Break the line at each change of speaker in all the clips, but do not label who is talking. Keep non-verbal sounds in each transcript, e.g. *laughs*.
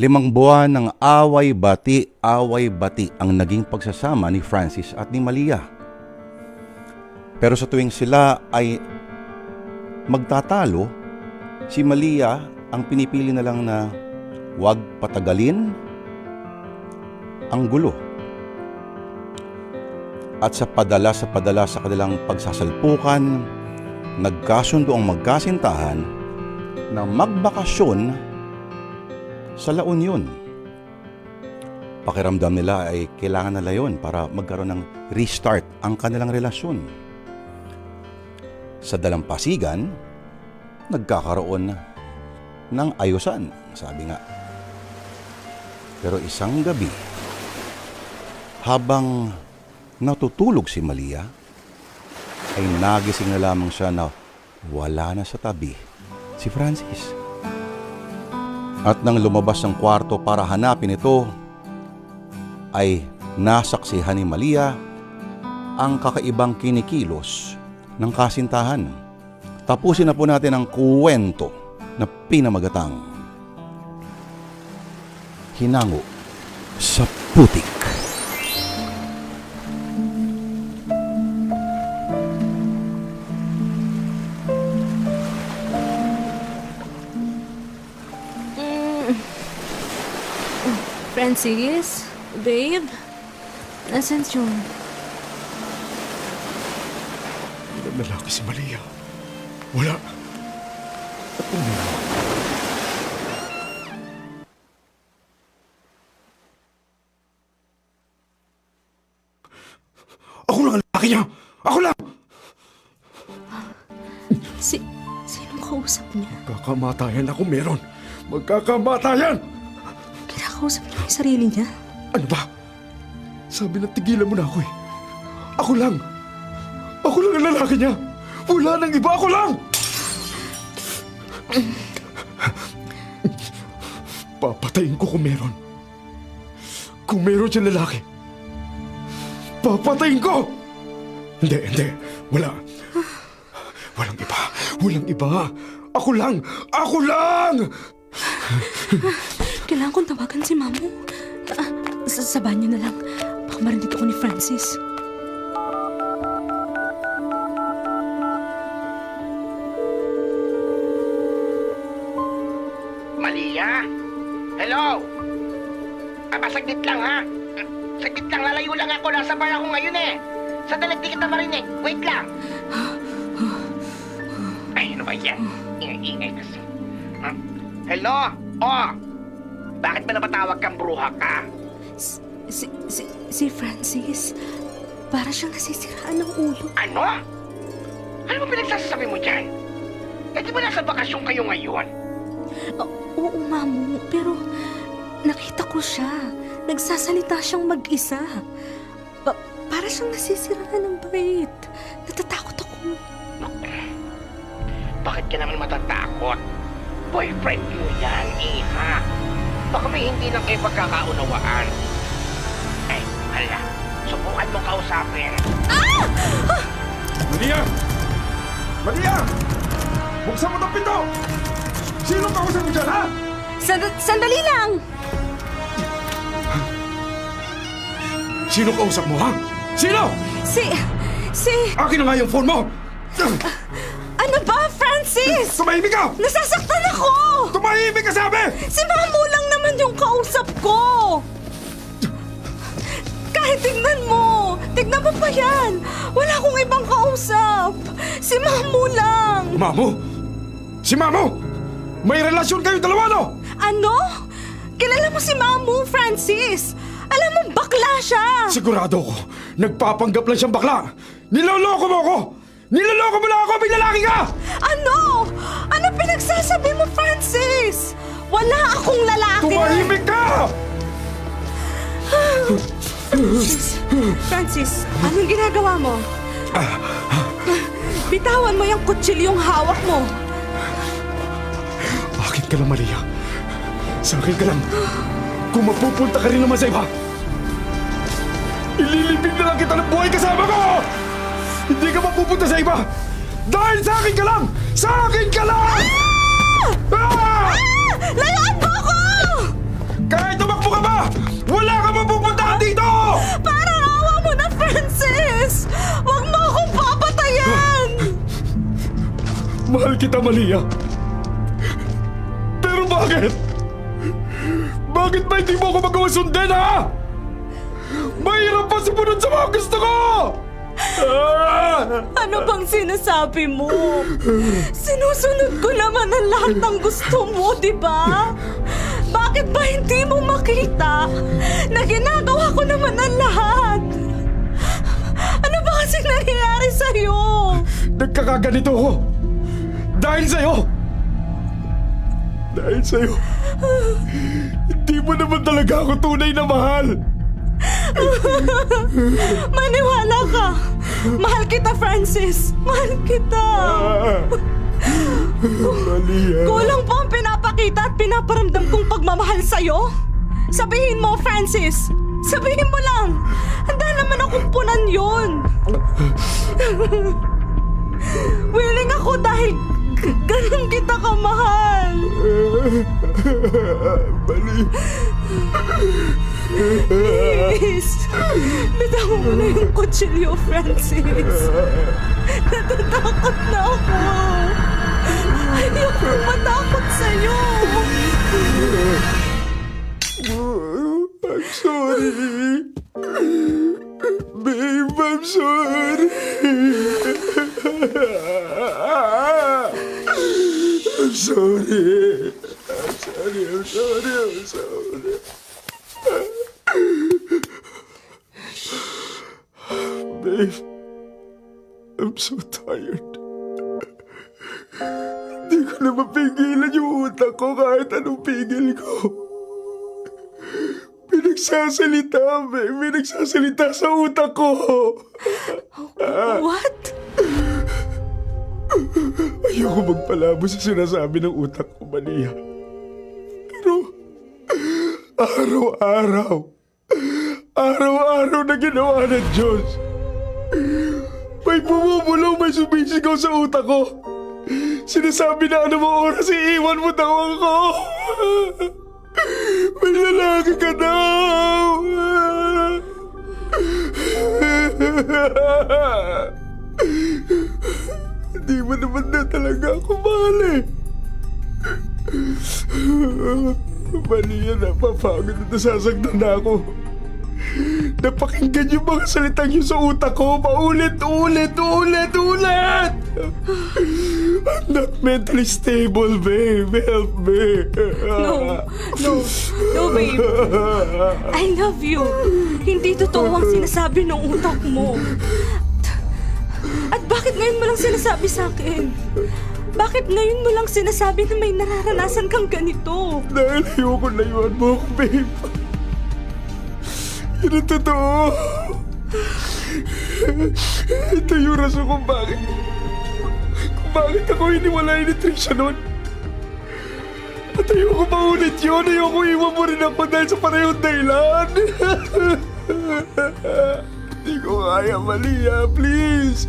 Limang buwan ng away-bati, away-bati ang naging pagsasama ni Francis at ni Malia. Pero sa tuwing sila ay magtatalo, si Malia ang pinipili na lang na huwag patagalin ang gulo. At sa padala sa padala sa kanilang pagsasalpukan, nagkasundo ang magkasintahan na magbakasyon sa La Union. Pakiramdam nila ay kailangan nila yon para magkaroon ng restart ang kanilang relasyon. Sa dalampasigan, nagkakaroon ng ayusan, sabi nga. Pero isang gabi, habang natutulog si Malia, ay nagising na lamang siya na wala na sa tabi si Francis. At nang lumabas ng kwarto para hanapin ito, ay nasaksihan ni Malia ang kakaibang kinikilos ng kasintahan. Tapusin na po natin ang kuwento na pinamagatang Hinango sa Putik.
Francis? Babe? Nasaan siya?
Walang lalaki si Malia. Wala. At meron, Ako lang ang lalaki niya! Ako lang!
Si... Sinong kausap niya?
Magkakamatayan ako meron! Magkakamatayan!
Kinakausap niya yung sarili niya?
Ano ba? Sabi na tigilan mo na ako eh. Ako lang! Ako lang ang lalaki niya! Wala nang iba! Ako lang! Papatayin ko kung meron. Kung meron siyang lalaki. Papatayin ko! Hindi, hindi. Wala. Walang iba. Walang iba. Ako lang! Ako lang!
Kailangan kong tawagan si Mamo. Ah, sa, sa banyo na lang. Baka marinig ako ni Francis.
Malia? Hello? Aba, saglit lang ha. Saglit lang, lalayo lang ako. Nasa bar ako ngayon eh. Sandali, di kita marinig. Wait lang. Ay, ano ba yan? Ingay-ingay kasi. Huh? Hello? Oh! Bakit ba napatawag kang bruha ka?
Si, si, si, si Francis. Para siyang nasisiraan ng ulo.
Ano? Ano ba pinagsasabi mo dyan? Eh, di ba nasa bakasyon kayo ngayon?
O- oo, Mamo. Pero nakita ko siya. Nagsasalita siyang mag-isa. Pa- para siyang nasisiraan ng bait. Natatakot ako.
Bakit ka naman matatakot? Boyfriend mo yan, iha. Baka may hindi lang kayo pagkakaunawaan. Eh, hala. Subukan mong kausapin.
Maria! Maria! Buksan mo itong pinto! Sino kausap mo dyan, ha?
Sand- sandali lang!
Sino kausap mo, ha? Sino?
Si... Si...
Akin na nga yung phone mo!
Ano ba, Francis?
Tumahimik ka!
Nasasaktan ako!
Tumahimik ka sabi!
Si Mamo naman yung kausap ko! Kahit tignan mo! Tignan mo pa yan! Wala akong ibang kausap! Si Mamo lang!
Mamo? Si Mamo? May relasyon kayo dalawa, no?
Ano? Kilala mo si Mamo, Francis! Alam mo, bakla siya!
Sigurado ko, nagpapanggap lang siyang bakla! Niloloko mo ako! Niloloko mo lang ako! May lalaki ka!
Ano? Wala akong lalaki!
Tumahimik ka!
Francis, Francis, anong ginagawa mo? Bitawan mo yung kutsilyong hawak mo.
Akin ka lang, Maria. Sa akin ka lang. Kung mapupunta ka rin naman sa iba, ililibing na lang kita ng buhay kasama ko! Hindi ka mapupunta sa iba! Dahil sa akin ka lang! Sa akin ka lang! Ah!
Layuan mo ako!
Kahit tumakbo ka ba, wala ka mapupuntahan dito!
Parang awa mo na, Francis! Huwag mo akong papatayan!
Mahal kita, Malia. Pero bakit? Bakit ba hindi mo ako magawa sundin, ha? Mahirap pa sumunod sa mga gusto ko!
Ano bang sinasabi mo? Sinusunod ko naman ang lahat ng gusto mo, di ba? Bakit ba hindi mo makita na ginagawa ko naman ang lahat? Ano ba kasi nangyayari sa'yo?
Nagkakaganito ako. Dahil sa'yo. Dahil sa'yo. Hindi mo naman talaga ako tunay na mahal.
Maniwala ka! *laughs* Mahal kita, Francis! Mahal kita!
Malia.
Kulang pa ang pinapakita at pinaparamdam kong pagmamahal sa'yo? Sabihin mo, Francis! Sabihin mo lang! Handa naman akong punan yun! *laughs* Willing ako dahil ganun kita kamahal!
Malia.
Please! Bitawan mo na yung kutsilyo, Francis! Natatakot na ako! Ayoko matakot sa'yo!
I'm sorry. Babe, I'm sorry. Babe, I'm so tired. Hindi ko na mapigilan yung utak ko kahit anong pigil ko. Pinagsasalita, babe. Pinagsasalita sa utak ko.
What?
Ayoko magpalabo sa sinasabi ng utak ko, Malia. Pero, araw-araw, araw-araw na ginawa ng Diyos. May bumubulong, may sumisigaw sa utak ko. Sinasabi na ano mo oras, iiwan mo daw ako. May lalaki ka daw. Hindi mo naman na talaga ako mahal eh. Mali yan, napapagod at nasasagdan na ako. Napakinggan yung mga salitang yun sa utak ko, paulit, ulit, ulit, ulit! I'm not mentally stable, babe. Help me.
No, no, no, babe. I love you. Hindi totoo ang sinasabi ng utak mo. At bakit ngayon mo lang sinasabi sa akin? Bakit ngayon mo lang sinasabi na may nararanasan kang ganito?
Dahil ayoko na iwan mo babe. Yun ang totoo. Ito yung rason kung bakit. Kung bakit ako hiniwalay ni Trisha noon. At ayoko maulit yun. Ayoko iwan mo rin ako dahil sa parehong dahilan. Hindi ko kaya, Malia. Please.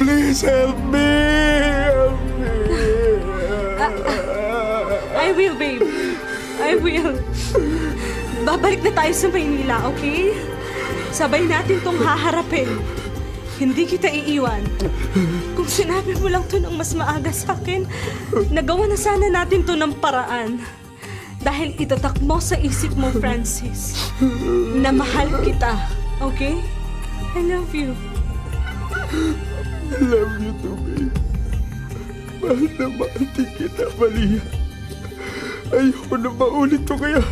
Please help me. Help me.
I will, babe. I will. Babalik na tayo sa Maynila, okay? Sabay natin tong haharapin. Hindi kita iiwan. Kung sinabi mo lang to ng mas maaga sa akin, nagawa na sana natin to ng paraan. Dahil itatak mo sa isip mo, Francis, na mahal kita. Okay? I love you.
Love you too, babe. Mahal na mahal din kita, Malia. Ayoko na maulit to kaya.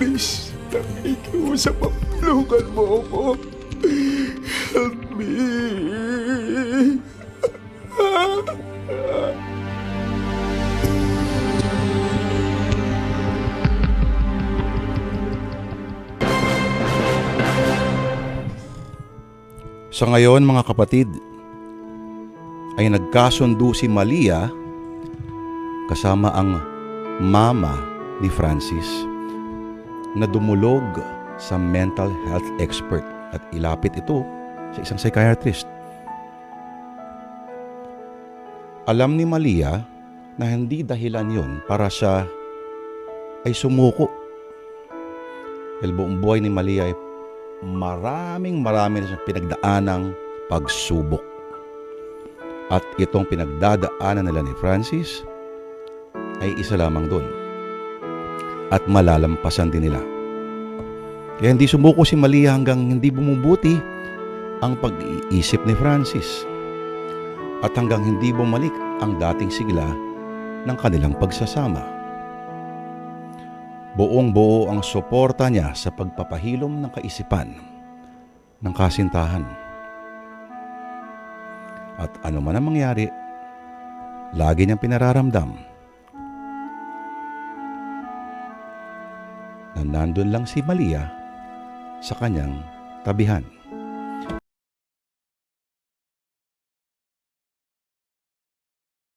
Please, nakikiusap ang tulungan mo ako. Help me.
Sa ngayon mga kapatid, ay nagkasundo si Malia kasama ang mama ni Francis na dumulog sa mental health expert at ilapit ito sa isang psychiatrist. Alam ni Malia na hindi dahilan yon para siya ay sumuko. Dahil buong buhay ni Malia ay maraming marami na siyang pinagdaanang pagsubok. At itong pinagdadaanan nila ni Francis ay isa lamang doon. At malalampasan din nila. Kaya hindi sumuko si Malia hanggang hindi bumubuti ang pag-iisip ni Francis. At hanggang hindi bumalik ang dating sigla ng kanilang pagsasama. Buong buo ang suporta niya sa pagpapahilom ng kaisipan ng kasintahan. At ano man ang mangyari, lagi niyang pinararamdam na nandun lang si Malia sa kanyang tabihan.